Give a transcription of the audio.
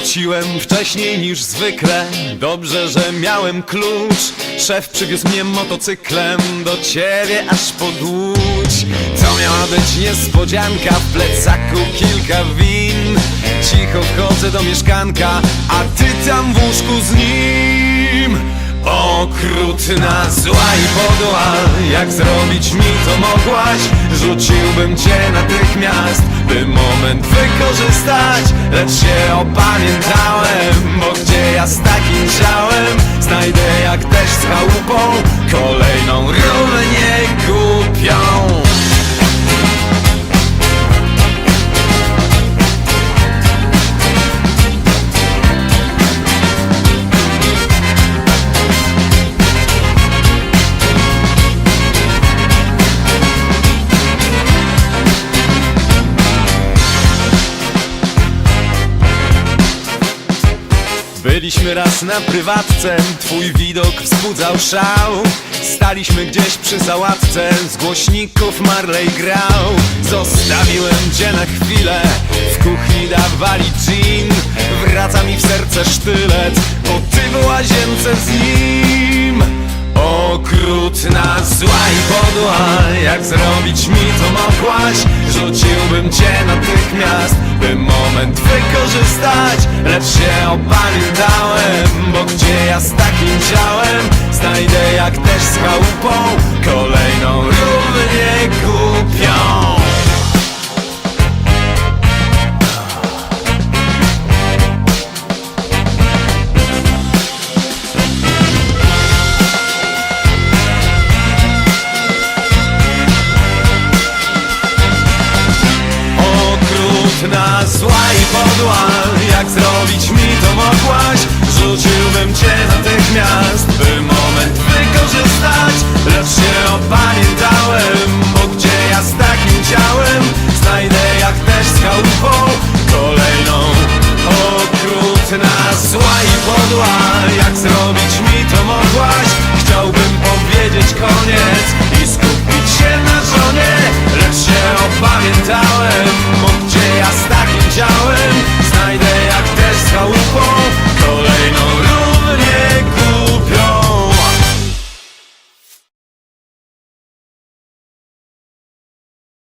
wróciłem wcześniej niż zwykle. Dobrze, że miałem klucz. Szef przywiózł mnie motocyklem Do ciebie aż pod łódź To miała być niespodzianka. W plecaku kilka win. Cicho wchodzę do mieszkanka A ty tam w łóżku z nim Okrutna, zła i podła Jak zrobić mi to mogłaś? Rzuciłbym cię natychmiast By moment wykorzystać. Lecz się opamiętałem Bo gdzie ja z takim Byliśmy raz na prywatce, twój widok wzbudzał szał. Staliśmy gdzieś przy sałatce, z głośników Marley grał. Zostawiłem cię na chwilę, w kuchni dawali gin. Wraca mi w serce sztylet, bo ty w łazience z nim Okrutna, zła i podła Jak zrobić mi to mogłaś Rzuciłbym cię natychmiast By moment wykorzystać. Lecz się opamiętałem Bo gdzie ja z takim ciałem? Znajdę jak też z chałupą Kolejną zła i podła. Jak zrobić mi to mogłaś? Rzuciłbym cię natychmiast By moment wykorzystać. Lecz się opamiętałem Bo gdzie ja z takim ciałem? Znajdę jak też z chałupą Kolejną. Okrutna, zła i podła. Jak zrobić mi to mogłaś